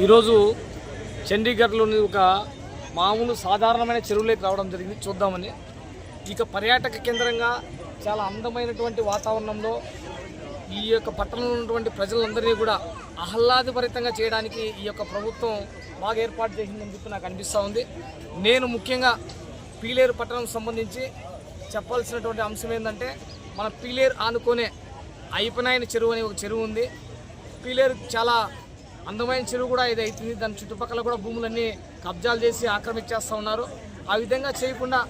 ఈరోజు చండీగఢ్లోని ఒక మామూలు సాధారణమైన చెరువులోకి రావడం జరిగింది. చూద్దామని. ఇక పర్యాటక కేంద్రంగా చాలా అందమైనటువంటి వాతావరణంలో ఈ యొక్క పట్టణంలో ఉన్నటువంటి ప్రజలందరినీ కూడా ఆహ్లాదభరితంగా చేయడానికి ఈ యొక్క ప్రభుత్వం బాగా ఏర్పాటు చేసిందని చెప్పి నాకు అనిపిస్తూ ఉంది. నేను ముఖ్యంగా పీలేరు పట్టణం సంబంధించి చెప్పాల్సినటువంటి అంశం ఏంటంటే మన పీలేరు ఆనుకునే అయ్యపనాయన చెరువు అనే ఒక చెరువు ఉంది. పీలేరు చాలా అందమైన చెరువు కూడా ఇది అవుతుంది. దాని చుట్టుపక్కల కూడా భూములన్నీ కబ్జాలు చేసి ఆక్రమించేస్తూ ఉన్నారు. ఆ విధంగా చేయకుండా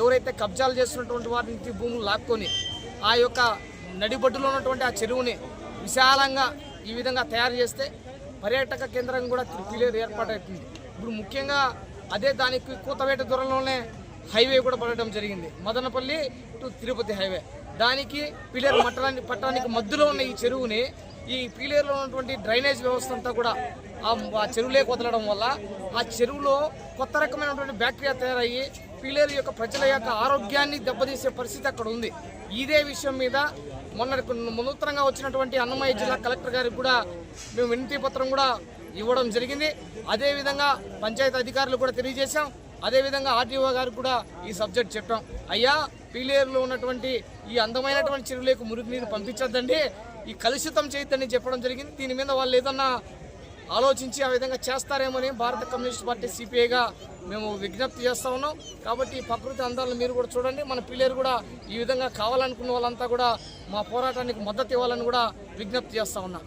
ఎవరైతే కబ్జాలు చేస్తున్నటువంటి వారి భూములు లాక్కొని ఆ యొక్క నడిబడ్డులో ఉన్నటువంటి ఆ చెరువుని విశాలంగా ఈ విధంగా తయారు చేస్తే పర్యాటక కేంద్రం కూడా పీలేరు ఏర్పాటవుతుంది ఇప్పుడు ముఖ్యంగా అదే దానికి కూతవేట దూరంలోనే హైవే కూడా పడటం జరిగింది. Madanapalle to Tirupati highway. దానికి పిల్లర్ మట్టడానికి పట్టణానికి మధ్యలో ఉన్న ఈ చెరువుని ఈ పీలేరులో ఉన్నటువంటి డ్రైనేజ్ వ్యవస్థ అంతా కూడా ఆ చెరువులేకి వదలడం వల్ల ఆ చెరువులో కొత్త రకమైనటువంటి బ్యాక్టీరియా తయారయ్యి పీలేరు యొక్క ప్రజల యొక్క ఆరోగ్యాన్ని దెబ్బతీసే పరిస్థితి అక్కడ ఉంది. ఇదే విషయం మీద మొన్న నూతనంగా వచ్చినటువంటి అన్నమయ్య జిల్లా కలెక్టర్ గారికి కూడా మేము వినతి పత్రం కూడా ఇవ్వడం జరిగింది. అదేవిధంగా పంచాయతీ అధికారులు కూడా తెలియజేశాం. అదేవిధంగా ఆర్టీఓ గారికి కూడా ఈ సబ్జెక్ట్ చెప్పాం. అయ్యా పీలేరులో ఉన్నటువంటి ఈ అందమైనటువంటి చెరువులకు మురుగు నీరు పంపించొద్దండి. ఈ కలుషితం చేయొద్దని చెప్పడం జరిగింది. దీని మీద వాళ్ళు ఏదన్నా ఆలోచించి ఆ విధంగా చేస్తారేమని భారత కమ్యూనిస్ట్ పార్టీ సిపిఐగా మేము విజ్ఞప్తి చేస్తూ ఉన్నాం. కాబట్టి ప్రకృతి అందాలను మీరు కూడా చూడండి. మన పిల్లలు కూడా ఈ విధంగా కావాలనుకున్న వాళ్ళంతా కూడా మా పోరాటానికి మద్దతు ఇవ్వాలని కూడా విజ్ఞప్తి చేస్తా ఉన్నాం.